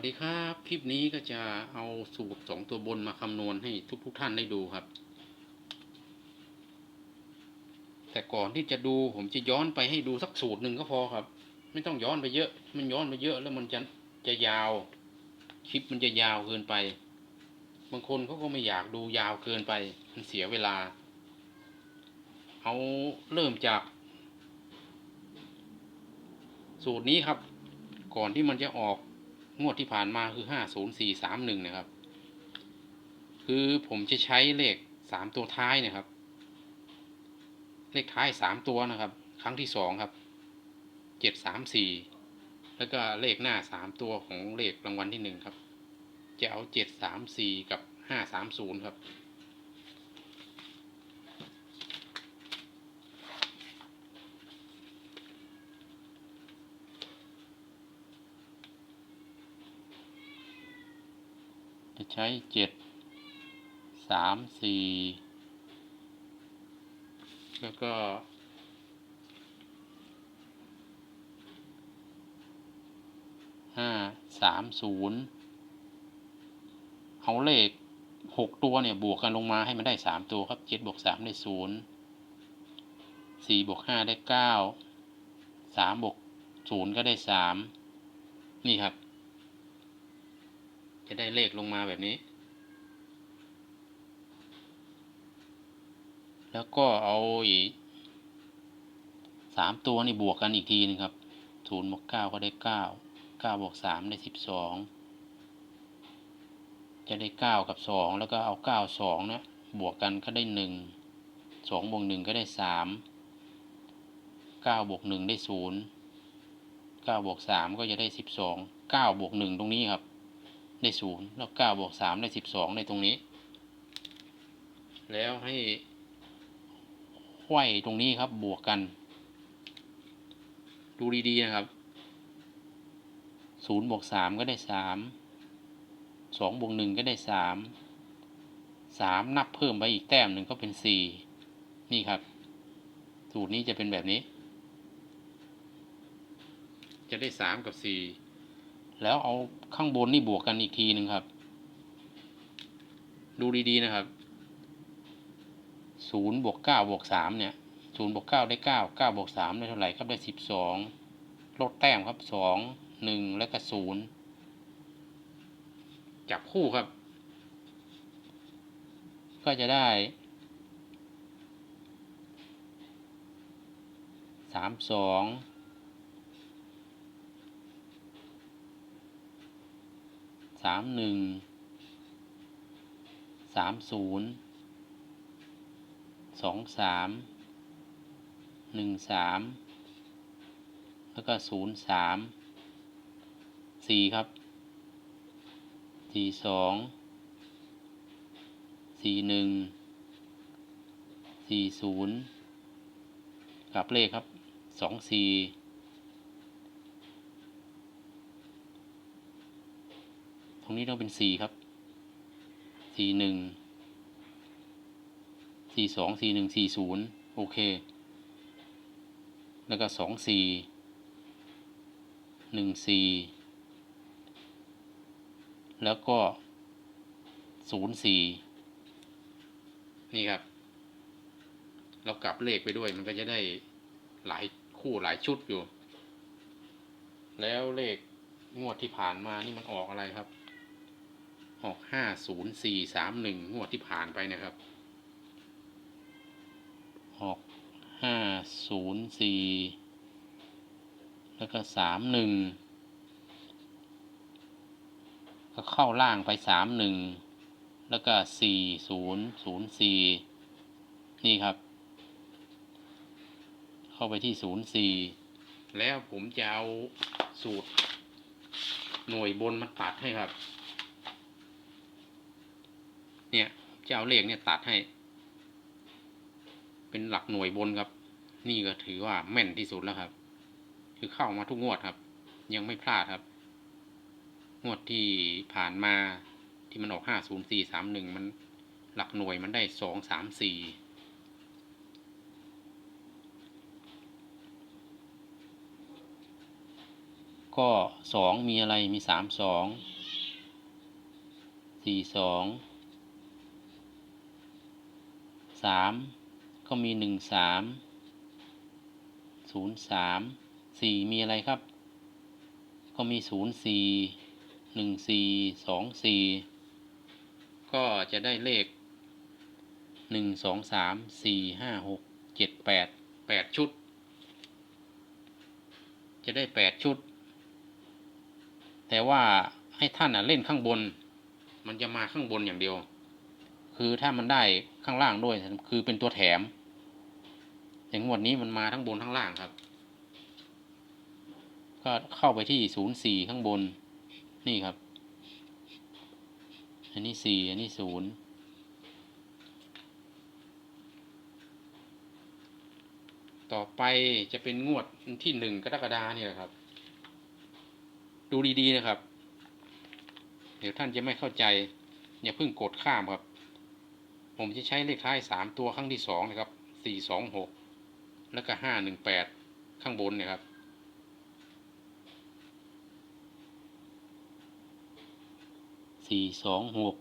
สวัสดีครับ คลิปนี้ก็จะเอาสูตรสองตัวบนมาคำนวณให้ทุกทุกๆท่านได้ดูครับ แต่ก่อนที่จะดูผมจะย้อนไปให้ดูสักสูตรหนึ่งก็พอครับ ไม่ต้องย้อนไปเยอะ มันย้อนไปเยอะแล้วมันจะจะยาว คลิปมันจะยาวเกินไป บางคนเขาก็ไม่อยากดูยาวเกินไป มันเสียเวลา เอาเริ่มจาก สูตรนี้ครับ ก่อนที่มันจะออก งวดที่ผ่านมาคือห้าศูนย์สี่สามหนึ่งนะครับ คือผมจะใช้เลขสามตัวท้ายนะครับ เลขท้ายสามตัวนะครับ ครั้งที่สองครับเจ็ดสามสี่แล้วก็เลขหน้าสามตัวของเลขรางวัลที่หนึ่งครับ จะเอาเจ็ดสามสี่กับห้าสามศูนย์ครับ จะใช้เจ็ดสามสี่แล้วก็ห้าสามศูนย์เอาเลขหกตัวเนี่ยบวกกันลงมาให้มันได้สามตัวครับเจ็ดบวกสามได้ศูนย์สี่บวกห้าได้เก้าสามบวกศูนย์ก็ได้สามนี่ครับ จะได้เลขลงมาแบบนี้ แล้วก็เอาอีกสามตัวนี่บวกกันอีกทีนึงครับศูนย์บวกเก้าก็ได้เก้าเก้าบวกสามได้สิบสองจะได้เก้ากับสองแล้วก็เอาเก้าสองนะบวกกันก็ได้หนึ่งสองบวกหนึ่งก็ได้สามเก้าบวกหนึ่งได้ศูนย์เก้าบวกสามก็จะได้สิบสองเก้าบวกหนึ่งตรงนี้ครับ ได้ศูนย์แล้วเก้าบวกสามได้สิบสองในตรงนี้ แล้วให้ไขว้ตรงนี้ครับบวกกัน ดูดีๆนะครับศูนย์บวกสามก็ได้สามสองบวกหนึ่งก็ได้สามสามนับเพิ่มไปอีกแต้มหนึ่งก็เป็นสี่นี่ครับ สูตรนี้จะเป็นแบบนี้ จะได้สามกับสี่ แล้วเอาข้างบนนี่บวกกันอีกทีหนึ่งครับ ดูดีๆนะครับศูนย์บวกเก้าบวกสามเนี่ยศูนย์บวกเก้าได้เก้าเก้าบวกสามได้เท่าไหร่ครับได้สิบสองลดแต้มครับสองหนึ่งแล้วก็ศูนย์จับคู่ครับ ก็จะได้สามสอง สามหนึ่งสามศูนย์สองสามหนึ่งสามแล้วก็ศูนย์สามสี่ครับสี่สองสี่หนึ่งสี่ศูนย์กับเลขครับสองสี่ รงนี้ต้องเป็นสี่ครับสี่หนึ่งสี่สองสี่หนึ่งสี่ศูนย์โอเค แล้วก็สองสี่หนึ่งสี่แล้วก็ศูนย์สี่นี่ครับ เรากลับเลขไปด้วยมันก็จะได้หลายคู่หลายชุดอยู่ แล้วเลขงวดที่ผ่านมานี่มันออกอะไรครับ ออกห้าศูนย์สี่สามหนึ่งงวดที่ผ่านไปนะครับ ออกห้าศูนย์สี่แล้วก็สามหนึ่งก็เข้าล่างไปสามหนึ่งแล้วก็สี่ศูนย์ศูนย์สี่นี่ครับ เข้าไปที่ศูนย์สี่แล้วผมจะเอาสูตรหน่วยบนมาตัดให้ครับ เนี่ย จะเอาเลขเนี่ยตัดให้ เป็นหลักหน่วยบนครับ นี่ก็ถือว่าแม่นที่สุดแล้วครับ คือเข้ามาทุกงวดครับ ยังไม่พลาดครับ งวดที่ผ่านมาที่มันออกห้าศูนย์สี่สามหนึ่งมันหลักหน่วยมันได้สองสามสี่ก็ก็สองมีอะไรมีสามสองสี่สอง สามก็มีหนึ่งสามศูนย์สามสี่มีอะไรครับ ก็มีศูนย์สี่หนึ่งสี่สองสี่ก็จะได้เลขหนึ่งสองสามสี่ห้าหกเจ็ดแปดแปดชุด จะได้แปดชุด แต่ว่าให้ท่านเล่นข้างบน มันจะมาข้างบนอย่างเดียว คือถ้ามันได้ข้างล่างด้วย คือเป็นตัวแถม อย่างงวดนี้มันมาทั้งบนทั้งล่างครับ ก็เข้าไปที่ศูนย์สี่ข้างบน นี่ครับ อันนี้สี่อันนี้ศูนย์ต่อไปจะเป็นงวดที่หนึ่งกรกฎาเนี่ยครับ ดูดีๆนะครับ เดี๋ยวท่านจะไม่เข้าใจ อย่าเพิ่งกดข้ามครับ ผมจะใช้เลขท้ายสามตัวครั้งที่สองนะครับสี่สองหกแล้วก็ห้าหนึ่งแปดข้างบนนี่ยครับ สี่สองหก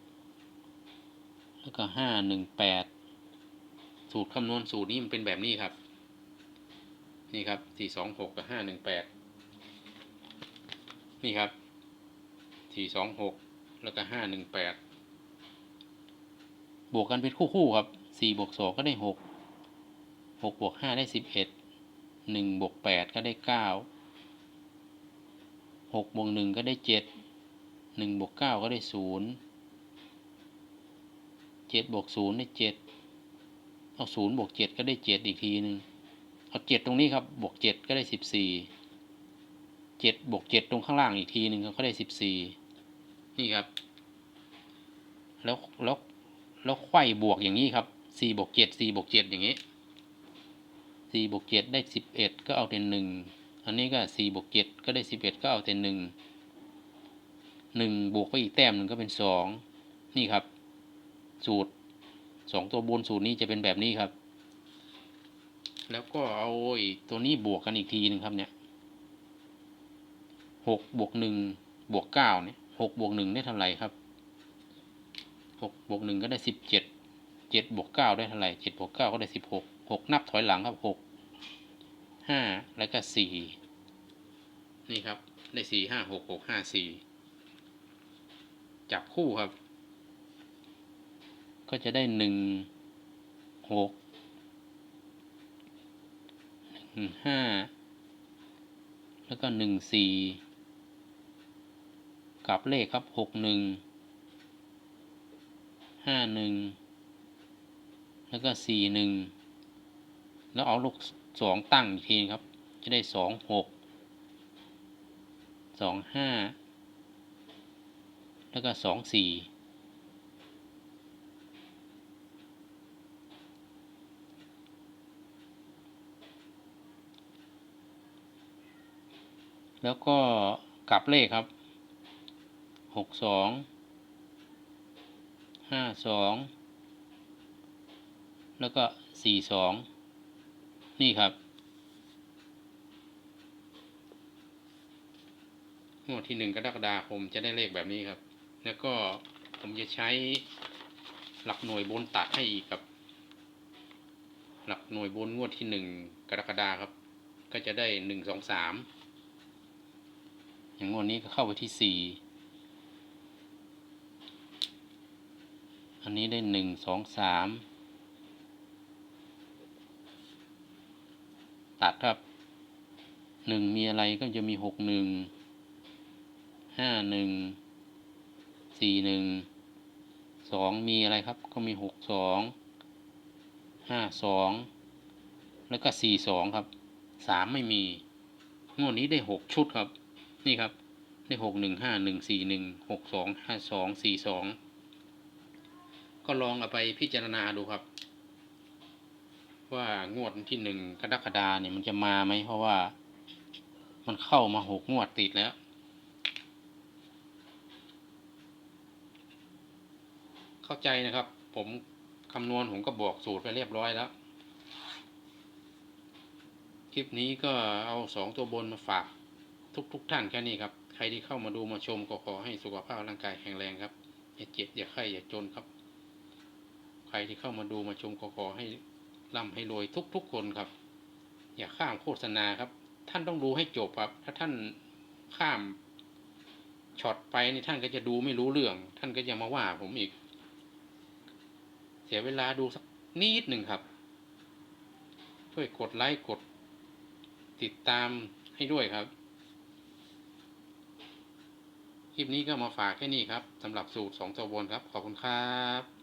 แล้วก็ห้าหนึ่งแปดสูตรคำนวณสูตรนี้มันเป็นแบบนี้ครับ นี่ครับสี่สองหกกับห้าหนึ่งแปดนี่ครับสี่สองหกแล้วก็ห้าหนึ่งแปด บวกกันเป็นคู่คู่ครับสี่บวกสองก็ได้หกหกบวกห้าได้สิบเอ็ดหนึ่งบวกแปดก็ได้เก้าหกบวกหนึ่งก็ได้เจ็ดหนึ่งบวกเก้าก็ได้ศูนย์เจ็ดบวกศูนย์ได้เจ็ดเอาศูนย์บวกเจ็ดก็ได้เจ็ดอีกทีหนึ่งเอาเจ็ดตรงนี้ครับบวกเจ็ดก็ได้สิบสี่เจ็ดบวกเจ็ดตรงข้างล่างอีกทีหนึ่งก็ได้สิบสี่นี่ครับ แล้วแล้ว แล้วไขว้บวกอย่างนี้ครับสี่บวกเจ็ดสี่บวกเจ็ดอย่างนี้สี่บวกเจ็ดได้สิบเอ็ดก็เอาแต่หนึ่งอันนี้ก็สี่บวกเจ็ดก็ได้สิบเอ็ดก็เอาแต่หนึ่งหนึ่งบวกไปอีกแต้มหนึ่งก็เป็นสองนี่ครับ สูตรสองตัวบนสูตรนี้จะเป็นแบบนี้ครับ แล้วก็เอาไอ้ตัวนี้บวกกันอีกทีหนึ่งครับเนี่ยหกบวกหนึ่งบวกเก้าเนี่ยหกบวกหนึ่งได้เท่าไหร่ครับ หกบวกหนึ่งก็ได้สิบเจ็ดเจ็ดบวกเก้าได้เท่าไหร่เจ็ดบวกเก้าก็ได้สิบหกหกนับถอยหลังครับหกห้าแล้วก็สี่นี่ครับ ได้สี่ห้าหกหกห้าสี่จับคู่ครับ ก็จะได้หนึ่งหกหนึ่งห้าแล้วก็หนึ่งสี่กับเลขครับหกหนึ่ง ห้าหนึ่งแล้วก็สี่หนึ่งแล้วเอาลูกสองตั้งอีกทีครับ จะได้สองหกสองห้าแล้วก็สองสี่แล้วก็กลับเลขครับหกสอง ห้าสองแล้วก็สี่สองนี่ครับงวดที่หนึ่งกรกฎาคมจะได้เลขแบบนี้ครับ แล้วก็ผมจะใช้หลักหน่วยบนตัดให้อีกครับ หลักหน่วยบนงวดที่หนึ่งกรกฎาครับ ก็จะได้หนึ่งสองสามอย่างงวดนี้ก็เข้าไปที่สี่ อันนี้ได้หนึ่งสองสามตัดครับหนึ่งมีอะไรก็จะมีหกหนึ่งห้าหนึ่งสี่หนึ่งสองมีอะไรครับ ก็มีหกสองห้าสองแล้วก็สี่สองครับสามไม่มีงวดนี้ได้หกชุดครับ นี่ครับ ได้หกหนึ่งห้าหนึ่งสี่หนึ่งหกสองห้าสองสี่สอง ก็ลองเอาไปพิจารณาดูครับ ว่างวดที่หนึ่งกรกฎาเนี่ยมันจะมาไหมเพราะว่ามันเข้ามาหกงวดติดแล้ว เข้าใจนะครับ ผมคำนวณผมก็บอกสูตรไปเรียบร้อยแล้ว คลิปนี้ก็เอาสองตัวบนมาฝากทุกๆท่านแค่นี้ครับ ใครที่เข้ามาดูมาชมก็ขอให้สุขภาพร่างกายแข็งแรงครับ อย่าเจ็บอย่าไข้อย่าจนครับ ใครที่เข้ามาดูมาชมก็ขอให้ร่ำให้รวยทุกๆคนครับ อย่าข้ามโฆษณาครับ ท่านต้องดูให้จบครับ ถ้าท่านข้ามช็อตไปนี่ท่านก็จะดูไม่รู้เรื่อง ท่านก็จะมาว่าผมอีก เสียเวลาดูสักนิดหนึ่งครับ ช่วยกดไลค์กด ติดตามให้ด้วยครับคลิปนี้ก็มาฝากแค่นี้ครับสำหรับสูตรสองตัวบนครับ ขอบคุณครับ